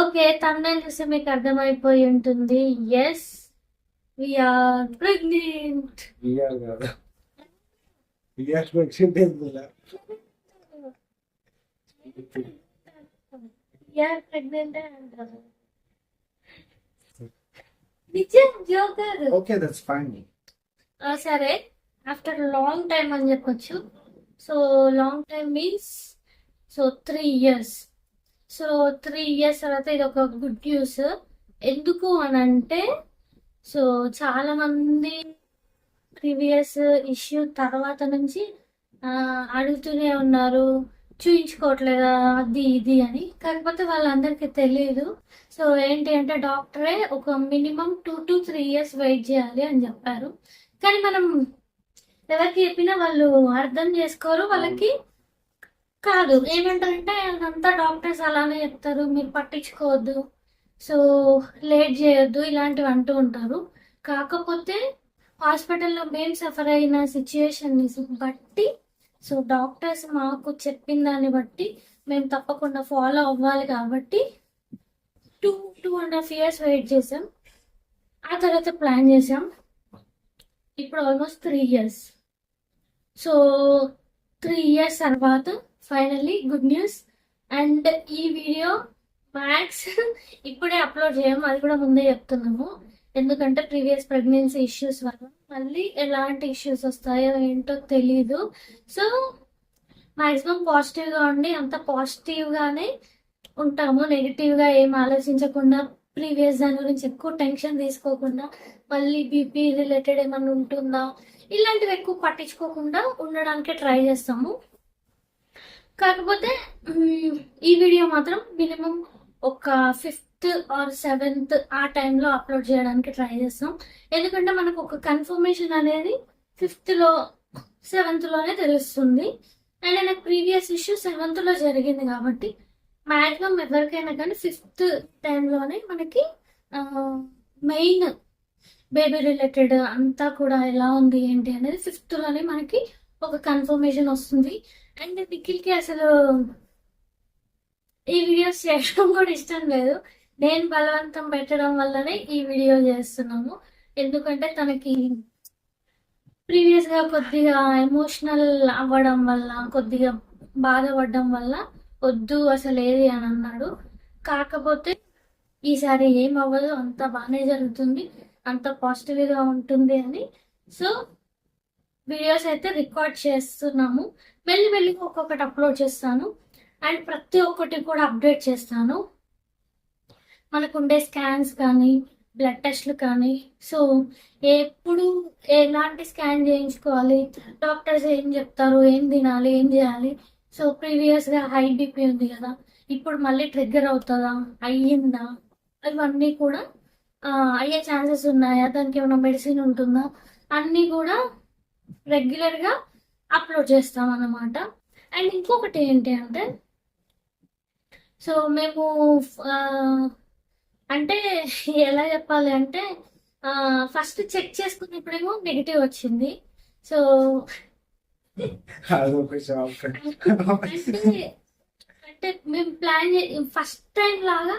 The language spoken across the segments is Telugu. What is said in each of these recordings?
ఓకే తమిళ చూస్తే మీకు అర్థమైపోయి ఉంటుంది. Yes we're pregnant we're pregnant అంటారు నిజం జోకర్. ఓకే దట్స్ ఫైన్ సరే. ఆఫ్టర్ లాంగ్ టైం అని చెప్పొచ్చు. So long time means so three years so three years తర్వాత ఇది ఒక గుడ్ న్యూస్ ఎందుకు అని అంటే సో చాలా మంది ప్రీవియస్ ఇష్యూ తర్వాత నుంచి అడుగుతూనే ఉన్నారు. చూయించుకోవట్లేదా? అది ఇది అని. కాకపోతే వాళ్ళందరికీ తెలియదు సో ఏంటి అంటే డాక్టరే ఒక minimum two to three years wait చేయాలి అని చెప్పారు. కానీ మనం ఎవరికి చెప్పినా వాళ్ళు అర్థం చేసుకోరు వాళ్ళకి కాదు. ఏమంటారంటే అంతా డాక్టర్స్ అలానే చెప్తారు మీరు పట్టించుకోవద్దు సో లేట్ చేయొద్దు ఇలాంటివి అంటూ ఉంటారు. కాకపోతే హాస్పిటల్లో మేము సఫర్ అయిన సిచ్యుయేషన్ని బట్టి సో డాక్టర్స్ మాకు చెప్పిన దాన్ని బట్టి మేము తప్పకుండా ఫాలో అవ్వాలి కాబట్టి two two and half years wait చేసాం ఆ తర్వాత ప్లాన్ చేసాం ఇప్పుడు almost three years. So three years తర్వాత ఫైనల్లీ గుడ్ న్యూస్ అండ్ ఈ వీడియో మ్యాక్స్ ఇప్పుడే అప్లోడ్ చేయము అది కూడా ముందే చెప్తున్నాము. ఎందుకంటే ప్రీవియస్ ప్రెగ్నెన్సీ ఇష్యూస్ వల్ల మళ్ళీ ఎలాంటి ఇష్యూస్ వస్తాయో ఏంటో తెలీదు. సో మాక్సిమం పాజిటివ్గా ఉండి అంత పాజిటివ్గానే ఉంటాము. నెగిటివ్గా ఏం ఆలోచించకుండా ప్రీవియస్ దాని గురించి ఎక్కువ టెన్షన్ తీసుకోకుండా మళ్ళీ బీపీ రిలేటెడ్ ఏమన్నా ఉంటుందా? ఇలాంటివి ఎక్కువ పట్టించుకోకుండా ఉండడానికి ట్రై చేస్తాము. కాకపోతే ఈ వీడియో మాత్రం మినిమం ఒక ఫిఫ్త్ ఆర్ సెవెంత్ ఆ టైంలో అప్లోడ్ చేయడానికి ట్రై చేస్తాం. ఎందుకంటే మనకు ఒక కన్ఫర్మేషన్ అనేది ఫిఫ్త్లో సెవెంత్లోనే తెలుస్తుంది. అండ్ నాకు ప్రీవియస్ ఇష్యూ సెవెంత్లో జరిగింది కాబట్టి మాక్సిమం ఎవరికైనా కానీ ఫిఫ్త్ టైంలోనే మనకి మెయిన్ బేబీ రిలేటెడ్ అంతా కూడా ఎలా ఉంది ఏంటి అనేది ఫిఫ్త్లోనే మనకి ఒక కన్ఫర్మేషన్ వస్తుంది. అండ్ నిఖిల్కి అసలు ఈ వీడియోస్ చేయడం కూడా ఇష్టం లేదు. నేను బలవంతం పెట్టడం వల్లనే ఈ వీడియో చేస్తున్నాము ఎందుకంటే తనకి ప్రీవియస్గా కొద్దిగా ఎమోషనల్ అవ్వడం వల్ల కొద్దిగా బాధపడడం వల్ల వద్దు అసలు ఏది అని అన్నాడు. కాకపోతే ఈసారి ఏం అవ్వదు అంత బాగానే జరుగుతుంది అంత పాజిటివ్గా ఉంటుంది అని. సో వీడియోస్ అయితే రికార్డ్ చేస్తున్నాము. మెల్లి మెల్లిగా ఒక్కొక్కటి అప్లోడ్ చేస్తాను. అండ్ ప్రతి ఒక్కటి కూడా అప్డేట్ చేస్తాను. మనకు ఉండే స్కాన్స్ కానీ బ్లడ్ టెస్ట్లు కానీ. సో ఎప్పుడు ఎలాంటి స్కాన్ చేయించుకోవాలి డాక్టర్స్ ఏం చెప్తారు ఏం తినాలి ఏం చేయాలి సో ప్రీవియస్గా హై బీపీ ఉంది కదా ఇప్పుడు మళ్ళీ ట్రిగ్గర్ అవుతుందా? అయ్యిందా? ఇవన్నీ కూడా అయ్యే ఛాన్సెస్ ఉన్నాయా? దానికి ఏమైనా మెడిసిన్ ఉంటుందా? అన్నీ కూడా రెగ్యులర్గా అప్లోడ్ చేస్తాం అన్నమాట. అండ్ ఇంకొకటి ఏంటి అంటే సో మేము అంటే ఎలా చెప్పాలి అంటే ఫస్ట్ చెక్ చేసుకున్నప్పుడేమో నెగిటివ్ వచ్చింది. సో అదొక షాక్ అంటే అంటే మేము ప్లాన్ ఫస్ట్ టైం లాగా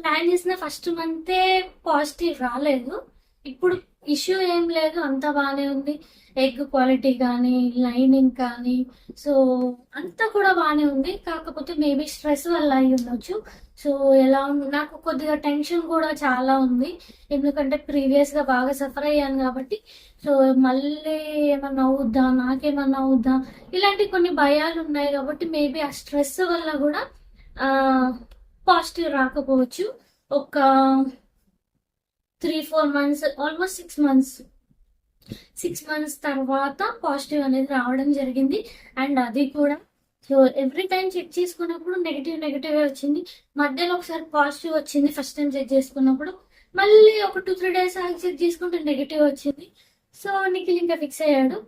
ప్లాన్ చేసిన ఫస్ట్ మంతే పాజిటివ్ రాలేదు. ఇప్పుడు ఇష్యూ ఏం లేదు అంతా బాగానే ఉంది. ఎగ్ క్వాలిటీ కానీ లైనింగ్ కానీ సో అంతా కూడా బాగానే ఉంది. కాకపోతే మేబీ స్ట్రెస్ వల్ల అయి ఉండొచ్చు. సో ఎలా ఉంది నాకు కొద్దిగా టెన్షన్ కూడా చాలా ఉంది. ఎందుకంటే ప్రీవియస్గా బాగా సఫర్ అయ్యాను కాబట్టి. సో మళ్ళీ ఏమన్నా అవుద్దా నాకేమన్నా అవుద్దా? ఇలాంటి కొన్ని భయాలు ఉన్నాయి కాబట్టి మేబీ ఆ స్ట్రెస్ వల్ల కూడా పాజిటివ్ రాకపోవచ్చు. ఒక three four months almost six months. Six months తర్వాత పాజిటివ్ అనేది రావడం జరిగింది. అండ్ అది కూడా సో ఎవ్రీ టైం చెక్ చేసుకున్నప్పుడు నెగిటివ్ నెగిటివ్ వచ్చింది. మధ్యలో ఒకసారి పాజిటివ్ వచ్చింది ఫస్ట్ టైం చెక్ చేసుకున్నప్పుడు. మళ్ళీ ఒక టూ త్రీ డేస్ ఆగి చెక్ చేసుకుంటే నెగిటివ్ వచ్చింది. సో నిఖిల్ ఇంకా ఫిక్స్ అయ్యాడు.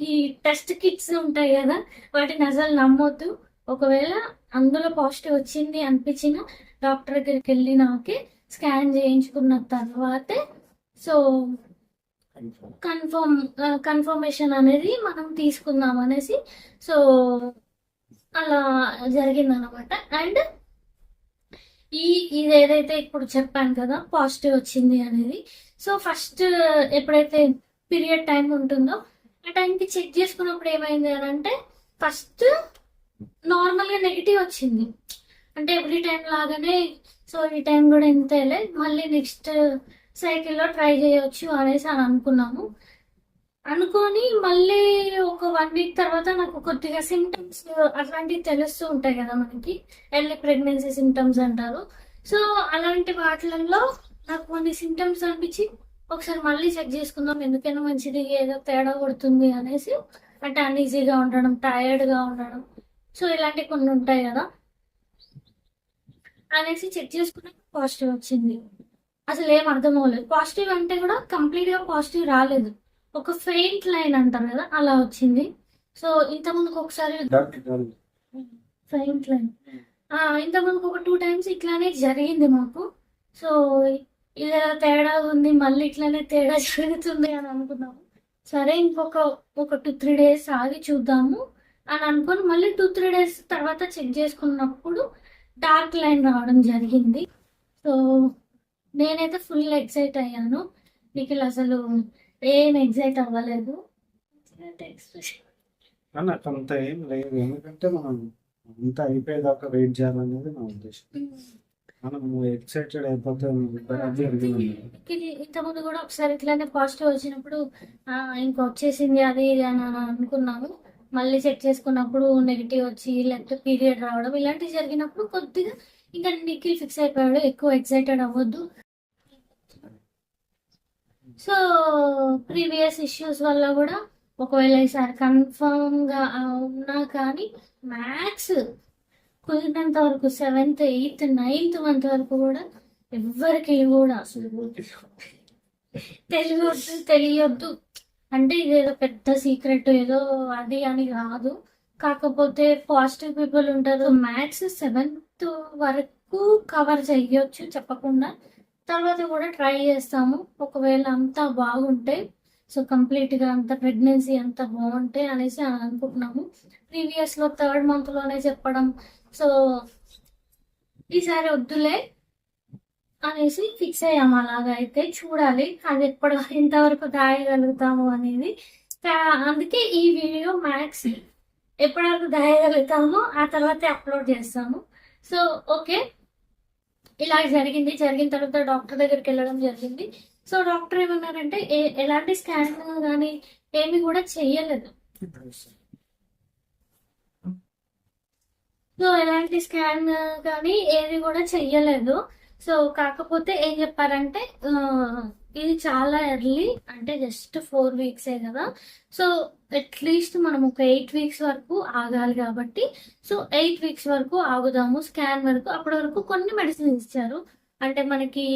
ఈ టెస్ట్ కిట్స్ ఉంటాయి కదా వాటిని అసలు నమ్మొద్దు. ఒకవేళ అందులో పాజిటివ్ వచ్చింది అనిపించిన డాక్టర్ దగ్గరికి వెళ్ళినాకే స్కాన్ చేయించుకున్న తర్వాతే సో కన్ఫర్మ్ కన్ఫర్మేషన్ అనేది మనం తీసుకుందాం అనేసి సో అలా జరిగింది అనమాట అండ్ ఈ ఇది ఏదైతే ఇప్పుడు చెప్పాను కదా పాజిటివ్ వచ్చింది అనేది. సో ఫస్ట్ ఎప్పుడైతే పీరియడ్ టైం ఉంటుందో ఆ టైంకి చెక్ చేసుకున్నప్పుడు ఏమైంది అని అంటే ఫస్ట్ నార్మల్గా నెగిటివ్ వచ్చింది. అంటే ఎవ్రీ టైం లాగానే సో ఈ టైం కూడా ఇంతేలే. మళ్ళీ నెక్స్ట్ సైకిల్లో ట్రై చేయొచ్చు అనేసి అని అనుకున్నాము. అనుకొని మళ్ళీ ఒక వన్ వీక్ తర్వాత నాకు కొద్దిగా సిమ్టమ్స్ అట్లాంటివి తెలుస్తూ ఉంటాయి కదా మనకి. ఎర్లీ ప్రెగ్నెన్సీ సిమ్టమ్స్ అంటారు. సో అలాంటి వాటిలలో నాకు కొన్ని సిమ్టమ్స్ అనిపించి ఒకసారి మళ్ళీ చెక్ చేసుకుందాం ఎందుకైనా మంచిది ఏదో తేడా కొడుతుంది అనేసి. అంటే అన్ఈజీగా ఉండడం టైర్డ్గా ఉండడం. సో ఇలాంటివి కొన్ని ఉంటాయి కదా. అనేసి చెక్ చేసుకున్నాక పాజిటివ్ వచ్చింది. అసలు ఏం అర్థం అవ్వలేదు. పాజిటివ్ అంటే కూడా కంప్లీట్గా పాజిటివ్ రాలేదు. ఒక ఫెయింట్ లైన్ అంటారు కదా అలా వచ్చింది. సో ఇంతకుముందుకు ఒకసారి ఫెయింట్ లైన్ ఇంతకుముందుకు ఒక టూ టైమ్స్ ఇట్లానే జరిగింది మాకు. సో ఇది తేడా ఉంది మళ్ళీ ఇట్లానే తేడా జరుగుతుంది అని అనుకున్నాము. సరే ఇంకొక ఒక టూ త్రీ డేస్ ఆగి చూద్దాము అని అనుకొని మళ్ళీ టూ త్రీ డేస్ తర్వాత చెక్ చేసుకున్నప్పుడు డార్క్ లైన్ రావడం జరిగింది. సో నేనైతే ఫుల్ ఎక్సైట్ అయ్యాను. నిఖిల్ అసలు ఏం ఎక్సైట్ అవ్వలేదు. నాకు అంత ఏం లేదు. ఎందుకంటే మనం అంత అయిపోయేదాకా వెయిట్ చేయాలనేది నా ఉద్దేశం. మనం ఎక్సైటెడ్ అయిపోతే. ఇంతకుముందు కూడా ఒకసారి ఇట్లానే పాజిటివ్ వచ్చినప్పుడు ఆ, ఇంకా వచ్చేసింది అది ఇది అని అనుకున్నాము. మళ్ళీ చెక్ చేసుకున్నప్పుడు నెగిటివ్ వచ్చి లేకపోతే పీరియడ్ రావడం ఇలాంటివి జరిగినప్పుడు కొద్దిగా ఇంకా నిఖిల్ ఫిక్స్ అయిపోయాడు. ఎక్కువ ఎక్సైటెడ్ అవ్వద్దు. సో ప్రీవియస్ ఇష్యూస్ వల్ల కూడా ఒకవేళ ఈసారి కన్ఫర్మ్గా ఉన్నా కానీ మ్యాథ్స్ కుదిరినంత వరకు సెవెంత్ ఎయిత్ నైన్త్ మంత్ వరకు కూడా ఎవ్వరికి కూడా అసలు తెలియవద్దు తెలియొద్దు. అంటే ఇదేదో పెద్ద సీక్రెట్ ఏదో అది అని కాదు. కాకపోతే పాజిటివ్ పీపుల్ ఉంటారు. మ్యాథ్స్ సెవెంత్ వరకు కవర్ చేయొచ్చు చెప్పకుండా. తర్వాత కూడా ట్రై చేస్తాము. ఒకవేళ అంతా బాగుంటే సో కంప్లీట్గా అంత ప్రెగ్నెన్సీ అంత బాగుంటే అనేసి అనుకుంటున్నాము. ప్రీవియస్లో థర్డ్ మంత్లోనే చెప్పడం. సో ఈసారి వద్దులే. అనేసి ఫిక్స్ అయ్యాము అలాగా అయితే చూడాలి. అది ఎప్పటి ఎంతవరకు దాయగలుగుతాము అనేది. అందుకే ఈ వీడియో మ్యాక్స్ ఎప్పటి వరకు దాయగలుగుతామో ఆ తర్వాతే అప్లోడ్ చేస్తాము. So okay. ఇలా జరిగింది. జరిగిన తర్వాత డాక్టర్ దగ్గరికి వెళ్ళడం జరిగింది. సో డాక్టర్ ఏమన్నారంటే ఏ- ఎలాంటి స్కాన్ కానీ ఏమి కూడా చెయ్యలేదు. సో ఎలాంటి స్కాన్ కానీ ఏది కూడా చెయ్యలేదు. సో కాకపోతే ఏం చెప్పారంటే ఇది చాలా ఎర్లీ అంటే జస్ట్ ఫోర్ వీక్సే కదా. సో అట్లీస్ట్ మనం ఒక ఎయిట్ వీక్స్ వరకు ఆగాలి కాబట్టి సో ఎయిట్ వీక్స్ వరకు ఆగుదాము స్కాన్ వరకు. అప్పటి వరకు కొన్ని మెడిసిన్స్ ఇచ్చారు. అంటే మనకి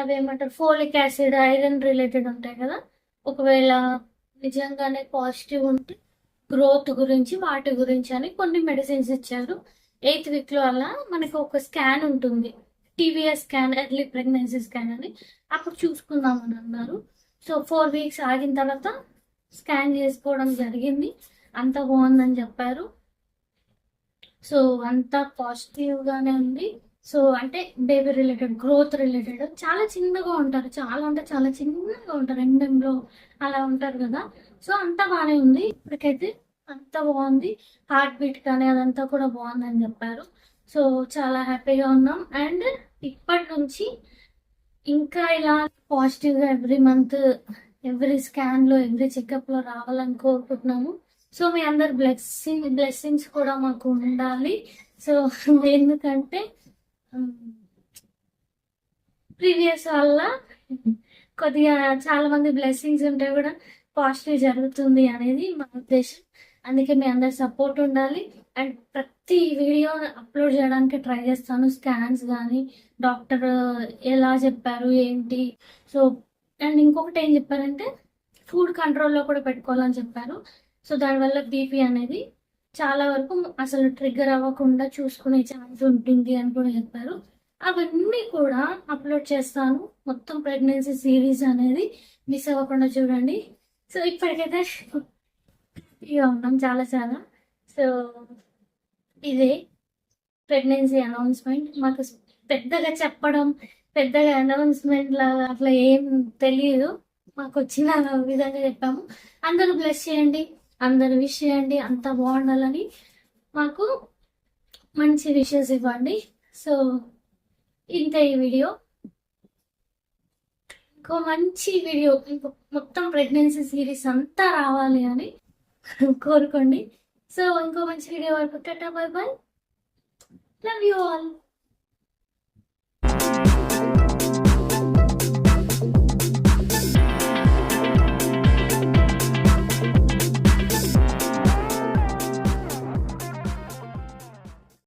అవేమంటారు ఫోలిక్ యాసిడ్ ఐరన్ రిలేటెడ్ ఉంటాయి కదా. ఒకవేళ నిజంగానే పాజిటివ్ ఉంటే గ్రోత్ గురించి వాటి గురించి అని కొన్ని మెడిసిన్స్ ఇచ్చారు. ఎయిత్ వీక్లో అలా మనకు ఒక స్కాన్ ఉంటుంది. TVS scan early pregnancy scan అని. అప్పుడు చూసుకుందాం అని అన్నారు. సో ఫోర్ వీక్స్ ఆగిన తర్వాత స్కాన్ చేసుకోవడం జరిగింది. అంత బాగుందని చెప్పారు. సో అంతా పాజిటివ్ గానే ఉంది. సో అంటే బేబీ రిలేటెడ్ గ్రోత్ రిలేటెడ్ చాలా చిన్నగా ఉంటారు. చాలా అంటే చాలా చిన్నగా ఉంటారు. ఎండంలో అలా ఉంటారు కదా. సో అంతా బాగానే ఉంది. ఇప్పటికైతే అంత బాగుంది. హార్ట్ బీట్ కానీ అదంతా కూడా బాగుందని చెప్పారు. సో చాలా హ్యాపీగా ఉన్నాం. అండ్ ఇప్పటి నుంచి ఇంకా ఇలా పాజిటివ్గా ఎవ్రీ మంత్ ఎవ్రీ స్కాన్లో ఎవ్రీ చెకప్లో రావాలని కోరుకుంటున్నాము. సో మీ అందరు బ్లెస్సింగ్ బ్లెస్సింగ్స్ కూడా మాకు ఉండాలి. సో ఎందుకంటే ప్రీవియస్ వల్ల కొద్దిగా చాలా మంది బ్లెస్సింగ్స్ ఉంటే కూడా పాజిటివ్ జరుగుతుంది అనేది మా ఉద్దేశం. అందుకే మీ అందరి సపోర్ట్ ఉండాలి. అండ్ ప్రతి వీడియో అప్లోడ్ చేయడానికి ట్రై చేస్తాను. స్కాన్స్ కానీ డాక్టర్ ఎలా చెప్పారు ఏంటి? సో అండ్ ఇంకొకటి ఏం చెప్పారంటే ఫుడ్ కంట్రోల్లో కూడా పెట్టుకోవాలని చెప్పారు. సో దానివల్ల బీపీ అనేది చాలా వరకు అసలు ట్రిగ్గర్ అవ్వకుండా చూసుకునే ఛాన్స్ ఉంటుంది అని కూడా చెప్పారు. అవన్నీ కూడా అప్లోడ్ చేస్తాను. మొత్తం ప్రెగ్నెన్సీ సిరీస్ అనేది మిస్ అవ్వకుండా చూడండి. సో ఇప్పటికైతే హ్యాపీగా ఉన్నాం చాలా చాలా. సో ఇదే ప్రెగ్నెన్సీ అనౌన్స్మెంట్. మాకు పెద్దగా చెప్పడం పెద్దగా అనౌన్స్మెంట్ లాగా అట్లా ఏం తెలియదు మాకు వచ్చిన విధంగా చెప్పాము. అందరూ బ్లెస్ చేయండి అందరూ విష్ చేయండి అంత బాగుండాలని మాకు మంచి విషెస్ ఇవ్వండి. సో ఇంత ఈ వీడియో. ఇంకో మంచి వీడియో ఇంకో మొత్తం ప్రెగ్నెన్సీ సిరీస్ అంతా రావాలి అని కోరుకోండి. సో ఇంకో మంచి వీడియో వరకు. Tata bye bye love you all